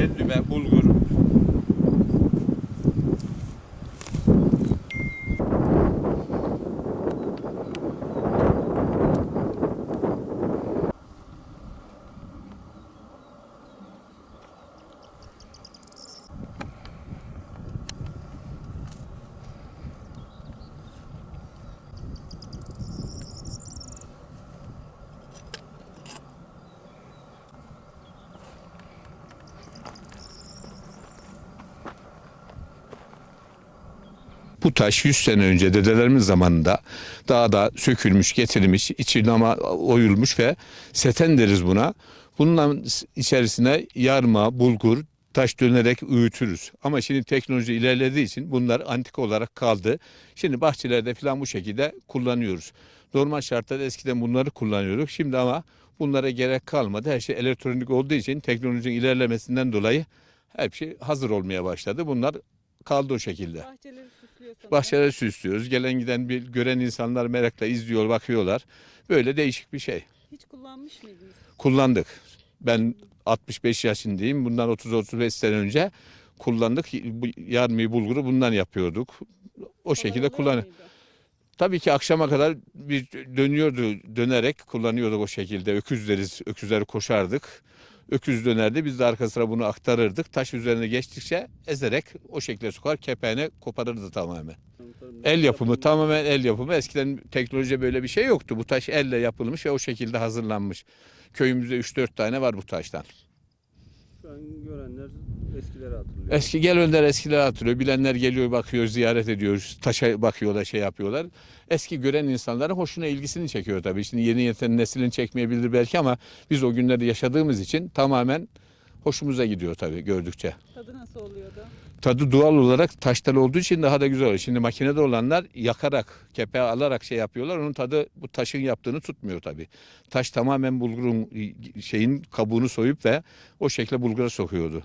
Kedlübe, Bulgur, Bu taş 100 sene önce dedelerimin zamanında dağda sökülmüş, getirilmiş, içi ama oyulmuş ve seten deriz buna. Bunun içerisine yarma, bulgur, taş dönerek öğütürüz. Ama şimdi teknoloji ilerlediği için bunlar antik olarak kaldı. Şimdi bahçelerde falan bu şekilde kullanıyoruz. Normal şartlarda eskiden bunları kullanıyorduk. Şimdi ama bunlara gerek kalmadı. Her şey elektronik olduğu için teknolojinin ilerlemesinden dolayı her şey hazır olmaya başladı. Bunlar kaldı o şekilde. Bahçeleri. Bahçeleri süslüyoruz. Gelen giden bir gören insanlar merakla izliyor, bakıyorlar. Böyle değişik bir şey. Hiç kullanmış mıydınız? Kullandık. Ben 65 yaşındayım. Bundan 30-35 sene önce kullandık. Bu yarmayı bulguru bundan yapıyorduk. O şekilde Kolay kullan. muydu? Tabii ki akşama kadar bir dönüyordu, dönerek kullanıyorduk o şekilde. Öküz deriz, öküzleri koşardık. Öküz dönerdi, biz de arka sıra bunu aktarırdık. Taş üzerine geçtikçe ezerek o şekilde sokar, kepeğini koparırdı tamamen. El yapımı, tamamen el yapımı. Eskiden teknoloji böyle bir şey yoktu. Bu taş elle yapılmış ve o şekilde hazırlanmış. Köyümüzde 3-4 tane var bu taştan. Şu an görenler eskileri hatırlıyor. Eski gelenler eskileri hatırlıyor. Bilenler geliyor, bakıyor, ziyaret ediyor. Taşa bakıyorlar, şey yapıyorlar. Eski gören insanların hoşuna ilgisini çekiyor tabii. Şimdi yeni yeten neslin çekmeyebilir belki ama biz o günleri yaşadığımız için tamamen hoşumuza gidiyor tabii gördükçe. Tadı nasıl oluyordu? Tadı doğal olarak taştan olduğu için daha da güzel oluyor. Şimdi makinede olanlar yakarak, kepeğe alarak şey yapıyorlar. Onun tadı bu taşın yaptığını tutmuyor tabii. Taş tamamen bulgurun şeyin kabuğunu soyup ve o şekilde bulgura sokuyordu.